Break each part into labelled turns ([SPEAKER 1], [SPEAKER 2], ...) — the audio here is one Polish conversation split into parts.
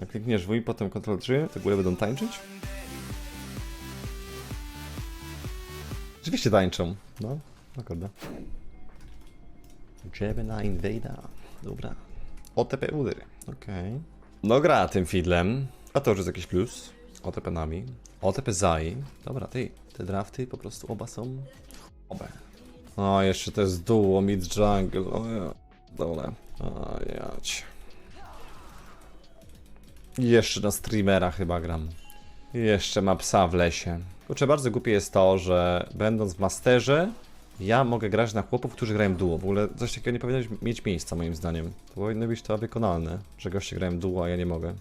[SPEAKER 1] Jak klikniesz W i potem Ctrl 3, to góry będą tańczyć? Rzeczywiście tańczą. No, naprawdę. Gemini Invada. Dobra. OTP udery. Okej. No gra tym feedlem. A to już jest jakiś plus. OTP nami. OTP Zai. Dobra, ty. Te drafty po prostu oba są obe. O, jeszcze to jest duo mid jungle. O ja. Dole. O jać. Jeszcze na streamera chyba gram. Jeszcze ma psa w lesie. Kurczę, bardzo głupie jest to, że będąc w masterze, ja mogę grać na chłopów, którzy grają duo. W ogóle coś takiego nie powinno mieć miejsca moim zdaniem. To powinno być to wykonalne, że goście grają duo, a ja nie mogę.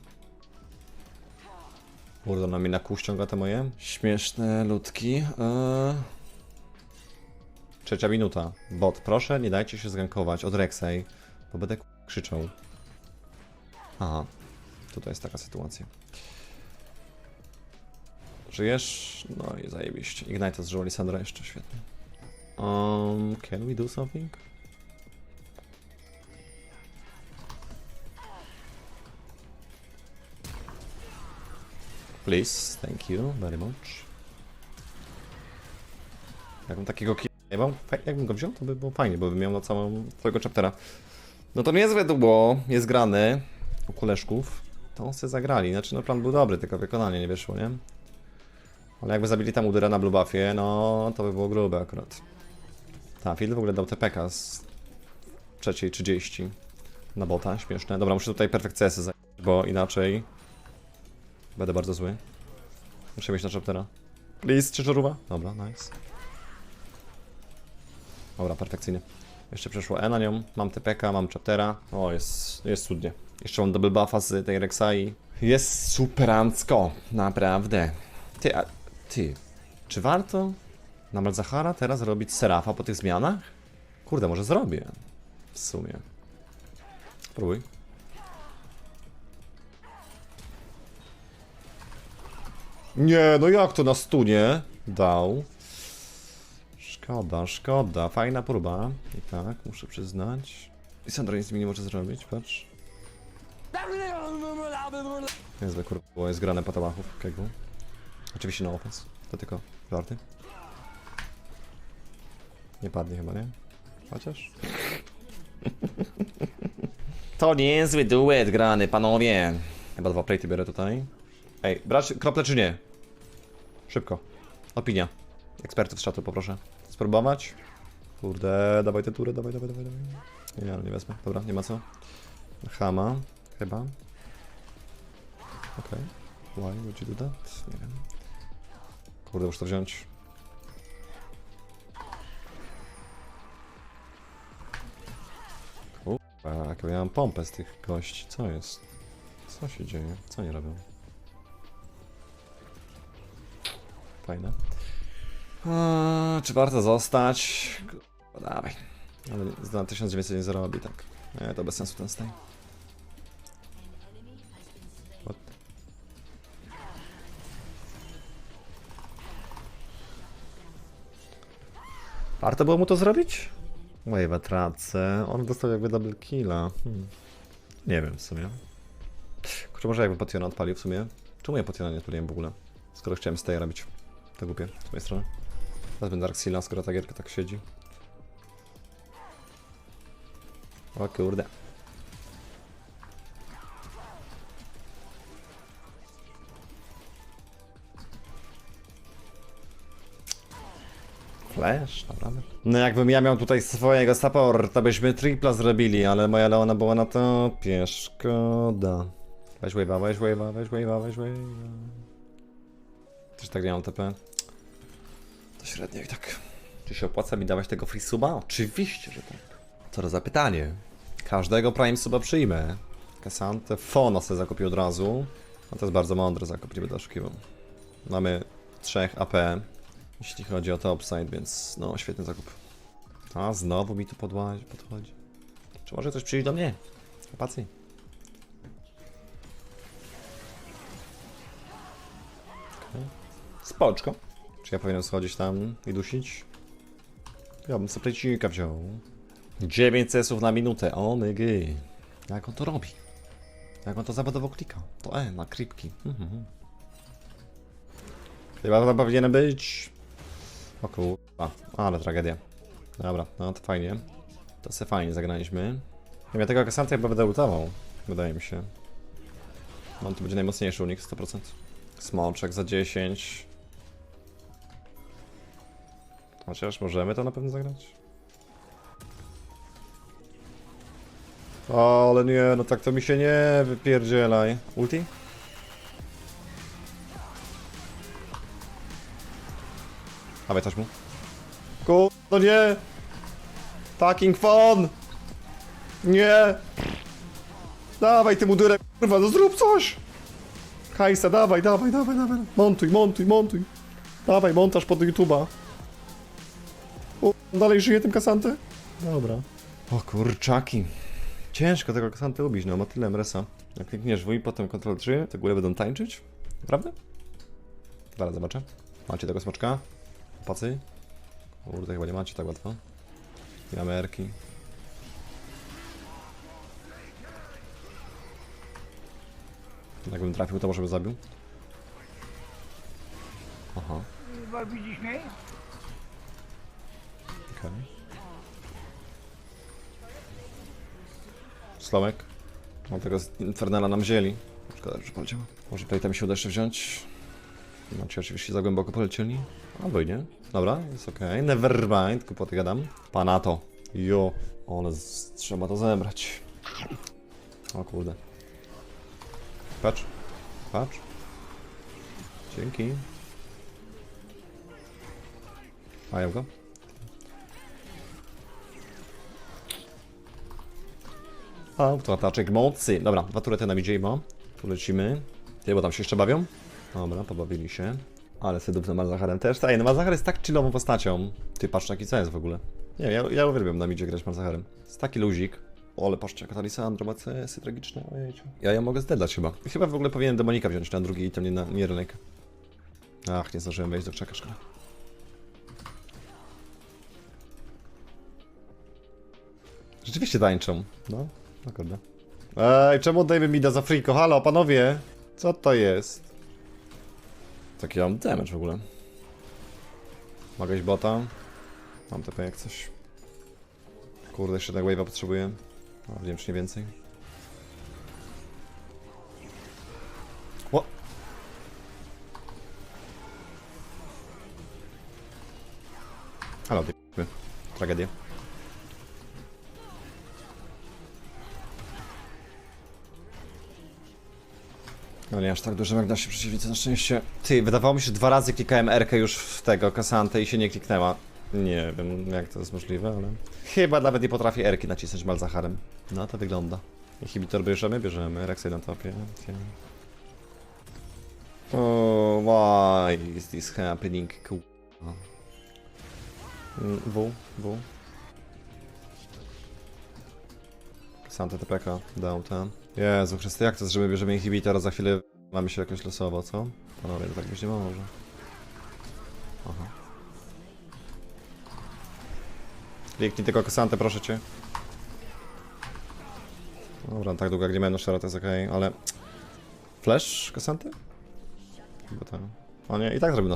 [SPEAKER 1] Kurde, na mnie na kół ściąga te moje. Śmieszne ludki. Eee... Trzecia minuta. Bot, proszę nie dajcie się zgankować od Rexej, bo będę krzyczał. Aha, tutaj jest taka sytuacja. Żyjesz? No i zajebiście. Ignite zużył Lisandra jeszcze, świetnie. Um, can we do something? Please, thank you very much. Jakbym takiego ki... nie mam, faj- jakbym go wziął, to by było fajnie, bo bym miał na całą całego chaptera. No to niezłe było, jest grany u koleżków. To sobie zagrali, znaczy no plan był dobry, tylko wykonanie nie wyszło, nie? Ale jakby zabili tam Udyra na blue buffie, no to by było grube akurat. Ta, Field w ogóle dał TPK z trzeciej 30 na bota, śmieszne. Dobra, muszę tutaj perfekt CS zająć, bo inaczej będę bardzo zły. Muszę mieć na chaptera. Please, czy żarówka? Dobra, nice. Dobra, perfekcyjnie. Jeszcze przeszło E na nią, mam TPK, mam chaptera. O, jest, jest cudnie. Jeszcze mam double buffa z tej Rek'Sai. Jest superancko, naprawdę. Ty, a, ty, czy warto na Malzahara teraz robić Serafa po tych zmianach? Kurde, może zrobię. W sumie. Próbuj. Nie, no jak to na stunie dał? Szkoda, szkoda. Fajna próba. I tak, muszę przyznać. I Sandra nic mi nie może zrobić, patrz. Niezłe kurwa, jest grane po tabachów, kegu. Oczywiście na offense. To tylko żarty. Nie padnie chyba, nie? Chociaż? To niezły duet grany, panowie. Chyba dwa platy biorę tutaj. Ej, brać krople czy nie? Szybko. Opinia. Ekspertów z czatu poproszę. Spróbować? Kurde, dawaj tę turę, dawaj, dawaj, dawaj, dawaj. Nie, nie, nie wezmę. Dobra, nie ma co. Hama, chyba. Okej. Why would you do that? Nie wiem. Kurde, muszę to wziąć. Kurwa, jaką ja mam pompę z tych gości. Co jest? Co się dzieje? Co nie robią? Fajne. Eee, czy warto zostać? Kurwa, Dawaj. Ale za 1900 nie zarobi, tak. Nie, to bez sensu ten staj. Warto było mu to zrobić? Wave'a tracę. On dostał jakby double killa. Hmm. Nie wiem w sumie. Kurczę, może jakby Potiona odpalił w sumie. Czemu ja Potiona nie odpaliłem w ogóle? Skoro chciałem stay robić. To głupie, z mojej strony. Teraz będę Dark Seala, skoro ta gierka tak siedzi. O kurde. Flash, naprawdę. No jakbym ja miał tutaj swojego support, to byśmy tripla zrobili, ale moja Leona była na topie, szkoda. Weź wave'a, weź wave'a, weź wave'a, weź wave'a. Też tak nie mam TP. To średnio i tak. Czy się opłaca mi dawać tego free suba? Oczywiście, że tak. Co za pytanie. Każdego prime suba przyjmę. Kasantę Fona sobie zakupił od razu. A to jest bardzo mądry zakup, nie będę oszukiwał. Mamy trzech AP, jeśli chodzi o topside, więc no, świetny zakup. A, znowu mi tu podchodzi. Czy może coś przyjść do mnie? Chłopacy. Okej. Spoczko. Czy ja powinienem schodzić tam i dusić? Ja bym sobie plecika wziął. 9 cesów na minutę, o my gy. Jak on to robi? Jak on to zawodowo klika? To E, na kripki. Mhm. Chyba to powinienem być. O kurwa, ale tragedia. Dobra, no to fajnie. To se fajnie zagraliśmy. Ja tego Kassanta chyba będę lutował. Wydaje mi się. On tu będzie najmocniejszy unik, 100%. Smoczek za 10. Chociaż możemy to na pewno zagrać. O, ale nie, no tak to mi się nie wypierdzielaj. Ulti? Dawaj, coś mu. Ku... no nie! Fucking fun! Nie! Dawaj ty mudurek, kurwa, no zrób coś! Hajsa, dawaj, dawaj, dawaj, dawaj. Montuj, montuj, montuj. Dawaj, montaż pod YouTube'a. O, dalej żyje tym kasantę? Dobra. O kurczaki. Ciężko tego kasantę ubić, no ma tyle mresa. Jak klikniesz W i potem Ctrl 3, to góry będą tańczyć? Prawda? Zaraz zobaczę. Macie tego smoczka? Pacy? Kurde, chyba nie macie tak łatwo. I Ameryki. Jakbym trafił, to może by zabił. Aha,
[SPEAKER 2] Chyba widzisz
[SPEAKER 1] okej. Slomek. Mam tego Infernala nam wzięli. Szkoda, że poleciał. Może tutaj tam się uda jeszcze wziąć. Macie oczywiście za głęboko polecieli. Albo i nie. Dobra, jest okej. Nevermind, kłopoty gadam. Panato. Jo. Ale z... trzeba to zebrać. O kurde. Patrz. Patrz. Dzięki. Mają go? Autoataczek mocy. Dobra, dwa turety na widzieli, bo tu lecimy. Ty, bo tam się jeszcze bawią? Dobra, pobawili się. Ale sydów na Malzacharem też. Ej, no Malzachar jest tak chillową postacią. Ty, patrz jaki co jest w ogóle. Nie, ja, ja uwielbiam na midzie grać Malzacharem. Jest taki luzik. O, ale patrzcie, jaka Lisandro ma CS-y tragiczne, ojejciu. Ja ją mogę zdedać chyba. Chyba w ogóle powinienem demonika wziąć na drugi item, nie na nie rynek. Ach, nie zdążyłem wejść do czeka, szkoda. Rzeczywiście tańczą. No, no kurde. Ej, czemu oddajemy mi da za friko? Halo, panowie! Co to jest? Taki mam damage w ogóle. Mogę iść bota? Mam TP jak coś. Kurde, jeszcze tak wave'a potrzebuję. A, wiem, czy nie więcej. Ło! Halo, ty... Tragedia. No nie aż tak dużo jak da się przeciwnicy na szczęście. Ty, wydawało mi się, że dwa razy klikałem R już w tego kasantę i się nie kliknęła. Nie wiem jak to jest możliwe, ale... Chyba nawet nie potrafię R-ki nacisnąć Malzacharem. No to wygląda. Inhibitor bierzemy? Bierzemy. Rexy na topie. Okay. Oh, why is this happening? Ku- Mm, W, W. Santa TPK dał ten. Jezu Chryste, jak to jest, że my bierzemy inhibitor, a za chwilę mamy się jakoś losowo, co? Panowie, to tak być nie może. Aha. Kliknij tylko Kasantę, proszę cię. Dobra, tak długo jak nie będę szara, to jest okej, ale... Flash Kasanty? Chyba tak. O nie, i tak zrobił.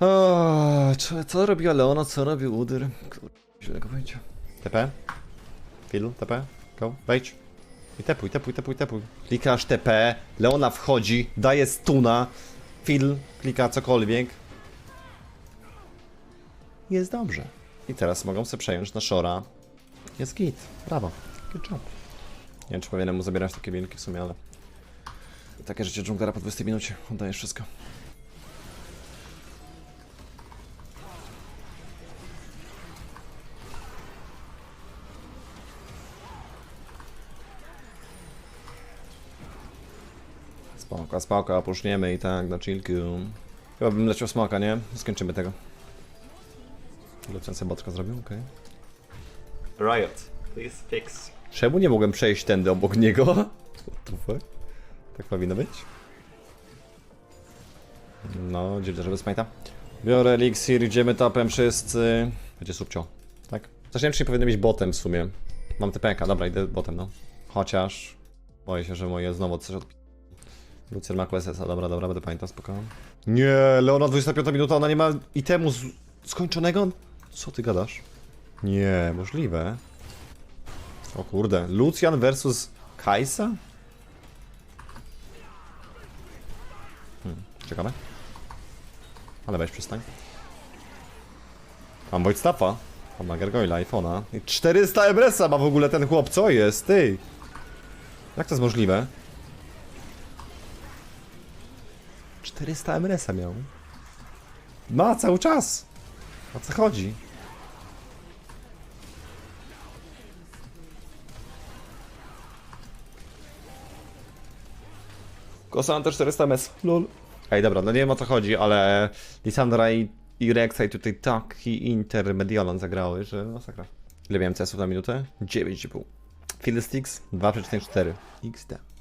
[SPEAKER 1] O, co, co robiła Leona, co robił Udyr? Kurde, źle pojęcia. TP? Phil, TP? Go, wejdź. I tepuj, tepuj, tepuj, tepuj. Klikasz TP, Leona wchodzi, daje stuna, Phil klika cokolwiek. Jest dobrze. I teraz mogą sobie przejąć na Shora. Jest git, brawo, good job. Nie wiem, czy powinienem mu zabierać takie wilki w sumie, ale... Takie życie dżunglera po 20 minucie, oddajesz wszystko. Spoko, spoko, opuszczniemy i tak na chillku. Chyba bym leciał smoka, nie? Skończymy tego. Lecący boczka zrobił, okej.
[SPEAKER 3] Riot, please fix.
[SPEAKER 1] Czemu nie mogłem przejść tędy obok niego? What the fuck? Tak powinno być? No, dziwne, żeby smajta. Biorę eliksir, idziemy topem wszyscy. Będzie subcio, tak? Zresztą nie wiem, czy nie być botem w sumie. Mam TPK, dobra, idę botem, no. Chociaż... Boję się, że moje znowu coś. Lucian ma QSS-a, dobra, dobra, będę pamiętał, spokojnie. Nie, Leona 25 minuta, ona nie ma itemu z... skończonego? Co ty gadasz? Nie, możliwe. O kurde, Lucian versus Kajsa? Hmm, czekamy. Ale weź przystań. Mam Void Staffa. Mam na Gargoyla, iPhone'a. I 400 Ebresa ma w ogóle ten chłop, co jest, ty? Jak to jest możliwe? 400 Ebresa miał. Ma cały czas. O co chodzi? Kosa mam też 400 ms. Lol. Ej, dobra, no nie wiem o co chodzi, ale Lisandra i, i Rexa i tutaj taki intermedialon zagrały, że masakra. Ile miałem CS-ów na minutę? 9,5. Fiddlesticks 2,4. XD.